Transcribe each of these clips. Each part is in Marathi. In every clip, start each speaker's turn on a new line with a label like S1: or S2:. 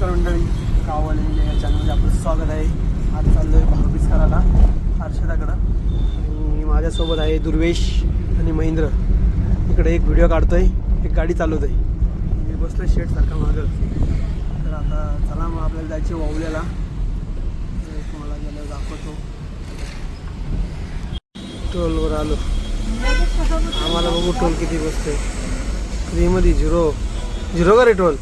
S1: नमस्कार मंडळी. कावल इंडिया या चॅनलमध्ये आपलं स्वागत आहे. आज चाललो आहे भाऊबीज करायला हर्षदाकडं आणि माझ्यासोबत आहे दुर्वेश आणि महेंद्र. इकडे एक व्हिडिओ काढतो आहे एक गाडी चालवत आहे मी बसलो शेटसारखा मागं. तर आता चला मग आपल्याला जायचे वावल्याला. तुम्हाला गेलं दाखवतो. टोलवर आलो. आम्हाला बघू टोल किती बसतोय. फ्रीमध्ये झिरो. झिरो का रे टोल?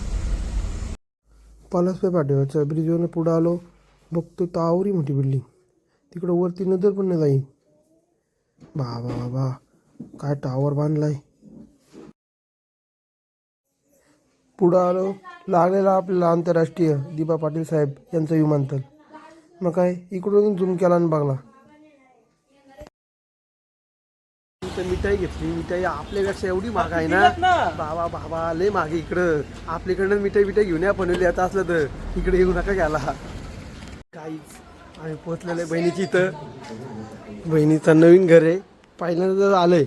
S1: पलासपे पाठीवरच्या ब्रिजवरनं पुढं आलो बघतो तावरी मोठी बिल्डिंग तिकडं वरती नजर पण नाही जाईल बा बा बा काय टावर बांधलाय पुढं आलो लागलेला आपल्याला आंतरराष्ट्रीय दिबा पाटील साहेब यांचं विमानतळ। मग काय इकडून झूम केला आणि बघला। इथं मिठाई घेतली. मिठाई आपल्यापेक्षा एवढी महाग आहे ना. बाबा बाबा लय मागे इकडं. आपल्याकडनं मिठाई बिठाई घेऊन या बनवली. आता असलं तर इकडे येऊ नका घ्यायला. काहीच. आम्ही पोचलेलं आहे बहिणीची इथं. बहिणीचं नवीन घर आहे. पहिल्यांदा आलंय.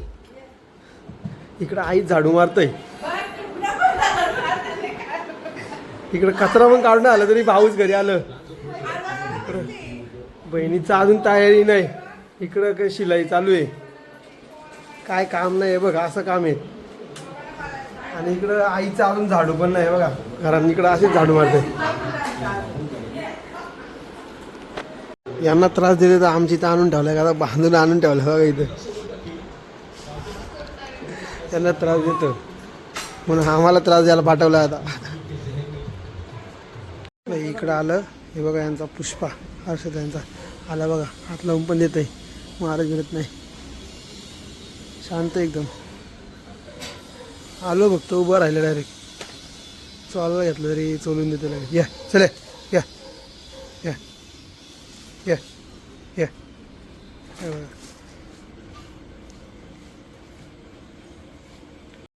S1: इकडं आई झाडू मारतय. इकडं कचरा पण काढून आलं तरी भाऊच घरी आलं. बहिणीचं अजून तयारी नाही. इकडं काय शिलाई चालू आहे. काय काम नाही आहे बघा असं काम आहे. आणि इकडं आईचं अजून झाडू पण नाही बघा. घरात इकडं असेच झाडू मारते. यांना त्रास दिले तर आमची इथं आणून ठेवलं का आता बांधून आणून ठेवलं बघा इथं. त्यांना त्रास देतो. म्हणून आम्हाला त्रास द्यायला पाठवला आता. इकडं आलं हे बघा यांचा पुष्पा हर्ष त्यांचा आला बघा हात लावून पण देत आहे महाराज मिळत नाही. शांत एकदम. आलो फक्त उभं राहिलं डायरेक्ट चालला घेतलं तरी चोलून देतो लगेच. या चल या. या. या. या.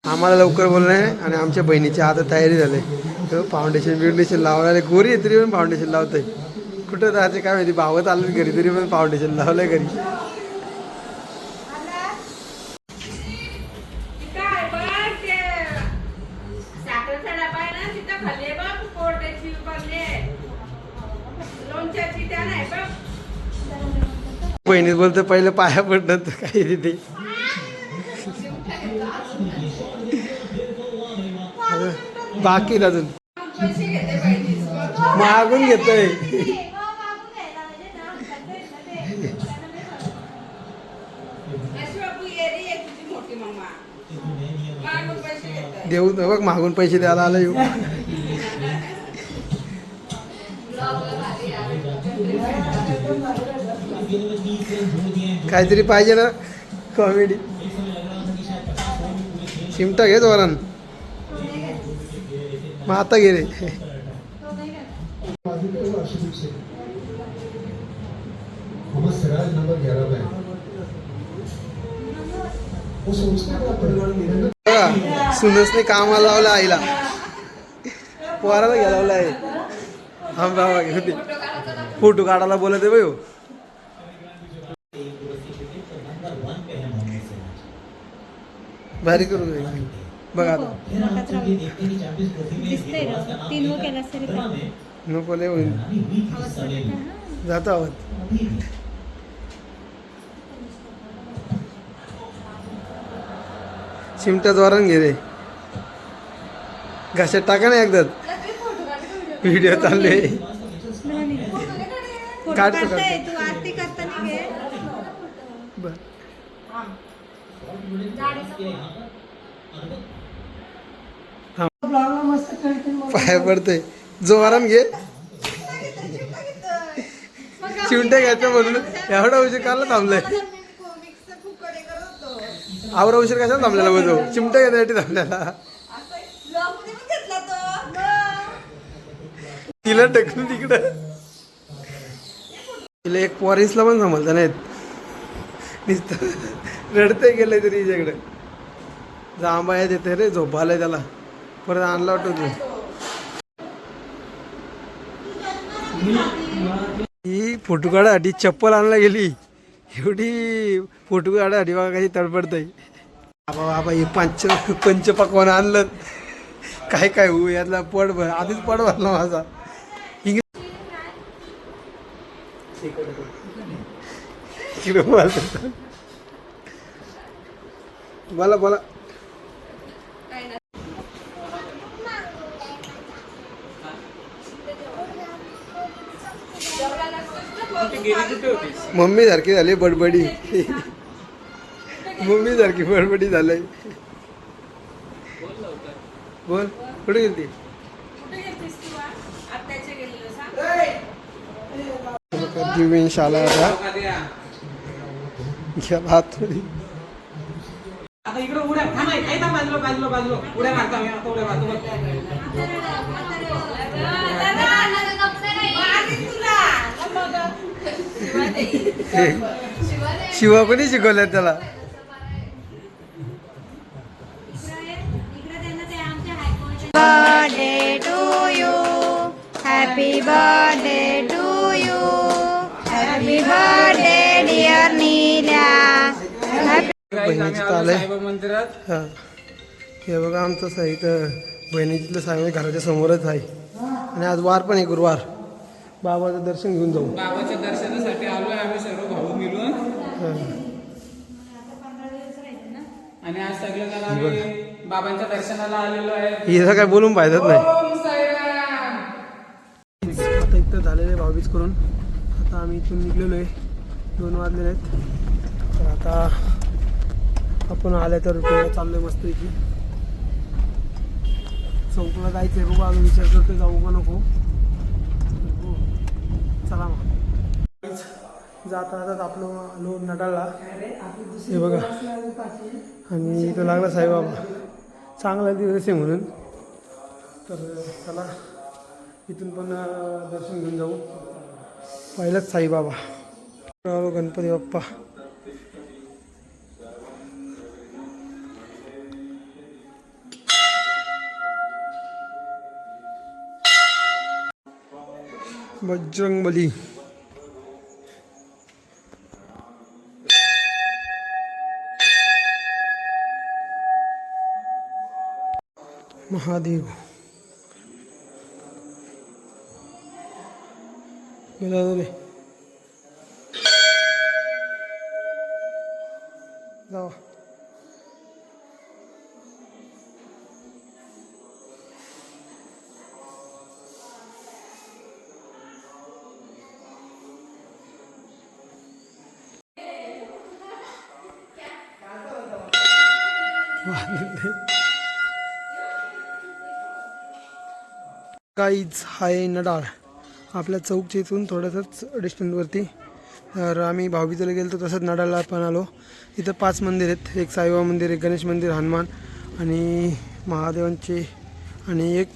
S1: आम्हाला लवकर बोलणं आहे आणि आमच्या बहिणीची आता तयारी झाली. फाउंडेशन बिउंडेशन लावणारे गोरी आहे तरी पण फाउंडेशन लावतंय. कुठं राहायचे काय माहिती भावत आलं घरी तरी पण फाउंडेशन लावलंय घरी. बहिणीत बोलतो पहिलं पाया पडलं तर काही तिथे बाकी अजून. मागून घेतोय.
S2: आहे
S1: देऊ बघ मागून पैसे द्यायला आला येऊ. काहीतरी पाहिजे ना. कॉमेडी चिमटा घे वरण मग आता गेले सुनसने कामाला लावला आईला. पोराला घ्या आहे. हम बाबा घेऊ फोटो काढायला बोलत आहे भाऊ भारी करू. बघा. नको लय होईल. जातो आवाज चिमट्या जोरान घे रे. घशात टाका ना एकदा व्हिडिओ चालले. काढतो, काढतो.
S3: तू आरती करताना घे
S1: बर पाय पडतोय. जोरान घे. चिमट्या घ्यायचं म्हणून. एवढा उशीर काला थांबलाय. आवरा उशीर कशाला थांबलेला बघतो चिमट्या घेण्यासाठी थांबलेला. तिला ढकलून तिकडं. तिला एक पॉरिसला पण समजलं नाहीत. निसत रडते गेले तरी हिच्याकडे. जा आंबा येत येते रे झोपालाय त्याला. परत आणला वाटतो ही फोटो काढासाठी चप्पल आणला गेली. एवढी फोटो काढासाठी बघा कशी तडफडतंय. बाबा बाबा हे पंच पंच पकवान आणलं. काय काय होऊ यातला पड भर आधीच पड भरला माझा. इकडे बोला बोला. मम्मी सारखी झाली बडबडी. मम्मी सारखी बडबडी झालंय बोल कुठे गेलती?
S2: कुठे गेलतीस तू सांग
S1: दिव्यन शाला आता गेला आतमध्ये.
S4: आता इकडे उड्या. थांबा काही थांब बाजूला बाजूला बाजूला. उड्या मारतो आम्ही आता उड्या मारतो बघ.
S2: मारीन तुला शिवा
S1: कोणी शिकवलं त्याला?
S3: Birthday to you happy birthday to
S1: बहिणीचं आलंय
S4: साईबाबा मंदिरात.
S1: हा. हे बघा आमचं साहित्य बहिणीतलं साहित्य घराच्या समोरच आहे. आणि आज वार पण आहे गुरुवार. बाबाचं दर्शन घेऊन जाऊ.
S4: बाबाच्या दर्शनासाठी आलोय आम्ही सर्व भाऊ मिळून.
S1: हा.
S4: आणि आज सगळे जण आम्ही बाबांच्या दर्शनाला आलेलो आहे.
S1: हिचं काय बोलून फायदाच नाही. आता इथं झालेलं आहे भाऊबीज करून. आता आम्ही इथून निघलेलो आहे. दोन वाजलेले आहेत. तर आता आपण आल्या तर रुटीनला चाललो आहे मस्तपैकी चौकला जायचं आहे बघू आम्ही विचार करतो जाऊ का नको. हो. चला मग. जाता जातात आपलं आलो नटाळला हे बघा. आणि इथं लागला साईबाबा. चांगला दिवस आहे म्हणून. तर चला. इथून पण दर्शन घेऊन जाऊ. पहिलंच साईबाबा. गणपती बाप्पा. बजरंगबली महादेव गेला रे जावा काहीच हाय नडाळ. आपल्या चौकच्या इथून थोडंसंच डिस्टन्सवरती तर आम्ही भाऊबीजेला गेलो तर तसंच नडाळला पण आलो. इथं पाच मंदिर आहेत. एक साईबाबा मंदिर एक गणेश मंदिर हनुमान आणि महादेवांचे आणि एक